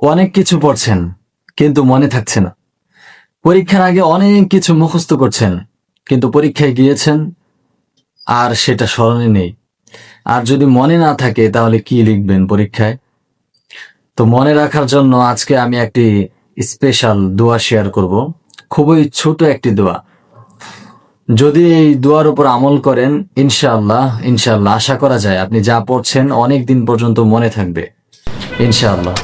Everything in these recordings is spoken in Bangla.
অনেক কিছু পড়ছেন, কিন্তু মনে থাকছে না। পরীক্ষার আগে অনেক কিছু মুখস্থ করছেন, কিন্তু পরীক্ষায় গিয়েছেন আর সেটা স্মরণে নেই। আর যদি মনে না থাকে, তাহলে কি লিখবেন পরীক্ষায়? তো মনে রাখার জন্য আজকে আমি একটি স্পেশাল দোয়া শেয়ার করব। খুবই ছোট একটি দোয়া। যদি এই দোয়ার উপর আমল করেন, ইনশাআল্লাহ ইনশাআল্লাহ, আশা করা যায় আপনি যা পড়ছেন অনেক দিন পর্যন্ত মনে থাকবে। ইনশাআল্লাহ।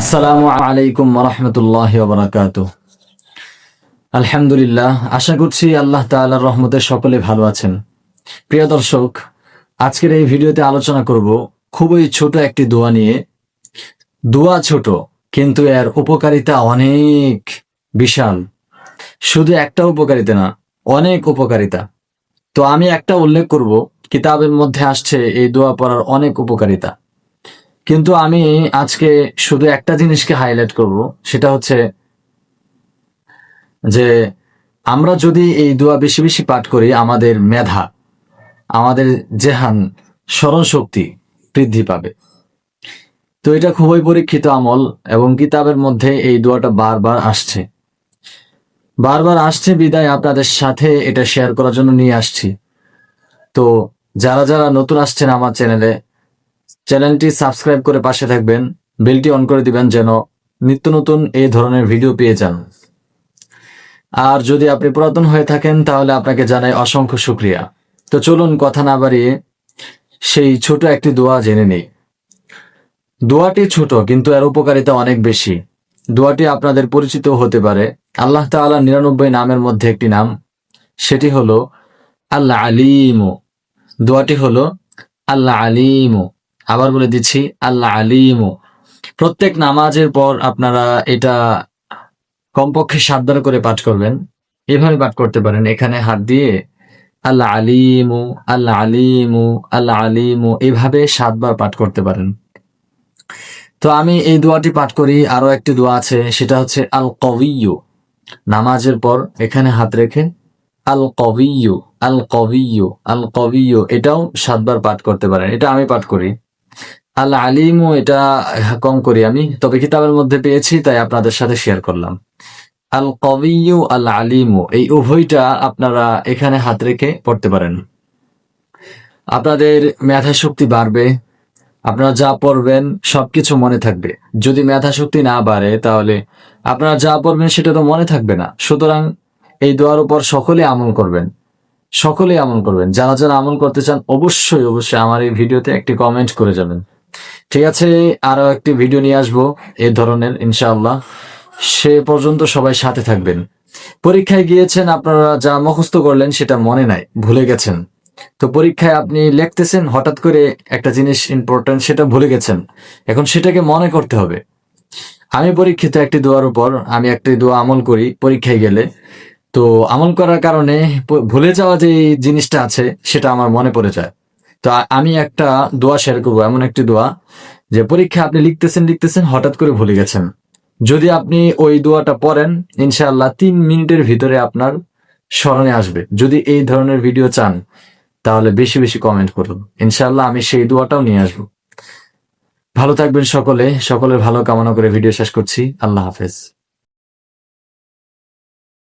আসসালামু আলাইকুম রহমতুল্লাহ বারাকাতু আলহামদুলিল্লাহ, আশা করছি আল্লাহ তাআলার রহমতের সকলে ভালো আছেন। প্রিয় দর্শক, আজকের এই ভিডিওতে আলোচনা করব খুবই ছোট একটি দোয়া নিয়ে। দোয়া ছোট, কিন্তু এর উপকারিতা অনেক বিশাল। শুধু একটা উপকারিতা না, অনেক উপকারিতা। তো আমি একটা উল্লেখ করব, কিতাবের মধ্যে আসছে এই দোয়া পড়ার অনেক উপকারিতা। কিন্তু আমি আজকে শুধু একটা জিনিসকে হাইলাইট করব, সেটা হচ্ছে যে আমরা যদি এই দোয়া বেশি বেশি পাঠ করি, আমাদের মেধা, আমাদের জেহান স্মরণ শক্তি বৃদ্ধি পাবে। তো এটা খুবই পরীক্ষিত আমল এবং কিতাবের মধ্যে এই দোয়াটা বারবার আসছে। বারবার আসছে বিদায় আপনাদের সাথে এটা শেয়ার করার জন্য নিয়ে আসছি। তো যারা যারা নতুন আসছেন আমার চ্যানেলে চ্যানেলটি সাবস্ক্রাইব করে পাশে থাকবেন, বেলটি অন করে দিবেন যেন নিত্য নতুন এই ধরনের ভিডিও পেয়ে যান। আর যদি আপনি পুরাতন হয়ে থাকেন, তাহলে আপনাকে জানাই অসংখ্য শুক্রিয়া। তো চলুন কথা না বাড়িয়ে সেই ছোট একটি দোয়া জেনে নেই। দোয়াটি ছোট, কিন্তু এর উপকারিতা অনেক বেশি। দোয়াটি আপনাদের পরিচিত হতে পারে। আল্লাহ তাআলা নিরানব্বই নামের মধ্যে একটি নাম। সেটি হলো আল্লাহ আলিমু দোয়াটি হলো আল্লাহ আলিমু আবার বলে দিচ্ছি, আল্লাহ আলিমু। প্রত্যেক নামাজের পর আপনারা এটা কমপক্ষে সাবধান করে পাঠ করবেন। এভাবে পাঠ করতে পারেন। এখানে হাত দিয়ে, আল্লাহ আলিমু আল্লাহ আলিমু আল্লাহ আলিমু, এভাবে সাতবার পাঠ করতে পারেন। তো আমি এই দোয়াটি পাঠ করি। আরও একটি দোয়া আছে, সেটা হচ্ছে আল কবিয়ু নামাজের পর এখানে হাত রেখে আল কবিয়ু আল কবিয়ু আল কবিয়ু এটাও সাতবার পাঠ করতে পারেন। এটা আমি পাঠ করি। আল আলিমু এটা কম করি আমি, তবে কিতাবের মধ্যে পেয়েছি, তাই আপনাদের সাথে শেয়ার করলাম। আল কবিয়ু আল আলিমু এই উভয়টা আপনারা এখানে হাত রেখে পড়তে পারেন। আপনাদের মেধা শক্তি বাড়বে, আপনারা যা পড়বেন সবকিছু মনে থাকবে। যদি মেধা শক্তি না বাড়ে, তাহলে আপনারা যা পড়বেন সেটা তো মনে থাকবে না। সুতরাং এই দোয়ার উপর সকলে আমল করবেন, সকলে আমল করবেন। যারা যারা আমল করতে চান, অবশ্যই অবশ্যই আমার এই ভিডিওতে একটি কমেন্ট করে যাবেন। ঠিক আছে, আরও একটি ভিডিও নিয়ে আসব এই ধরনের, ইনশাআল্লাহ। সে পর্যন্ত সবাই সাথে থাকবেন। পরীক্ষায় গিয়েছেন, আপনারা যা মুখস্থ করলেন সেটা মনে নাই, ভুলে গেছেন। তো পরীক্ষায় আপনি লিখতেছেন, হঠাৎ করে একটা জিনিস ইম্পর্টেন্ট সেটা ভুলে গেছেন। এখন সেটাকে মনে করতে হবে। আমি পরীক্ষিত একটি দোয়ার উপর, আমি একটি দোয়া আমল করি পরীক্ষায় গেলে। তো আমল করার কারণে ভুলে যাওয়া যে জিনিসটা আছে, সেটা আমার মনে পড়ে যায়। তো আমি একটা দোয়া শেয়ার করব, এমন একটি দোয়া যে পরীক্ষা আপনি লিখতেছেন লিখতেছেন, হঠাৎ করে ভুলে গেছেন। যদি আপনি ওই দোয়াটা পড়েন, ইনশাআল্লাহ তিন মিনিটের ভিতরে আপনার স্মরণে আসবে। যদি এই ধরনের ভিডিও চান, তাহলে বেশি বেশি কমেন্ট করুন। ইনশাআল্লাহ আমি সেই দোয়াটাও নিয়ে আসব। ভালো থাকবেন সকলে। সকলের ভালো কামনা করে ভিডিও শেষ করছি। আল্লাহ হাফেজ।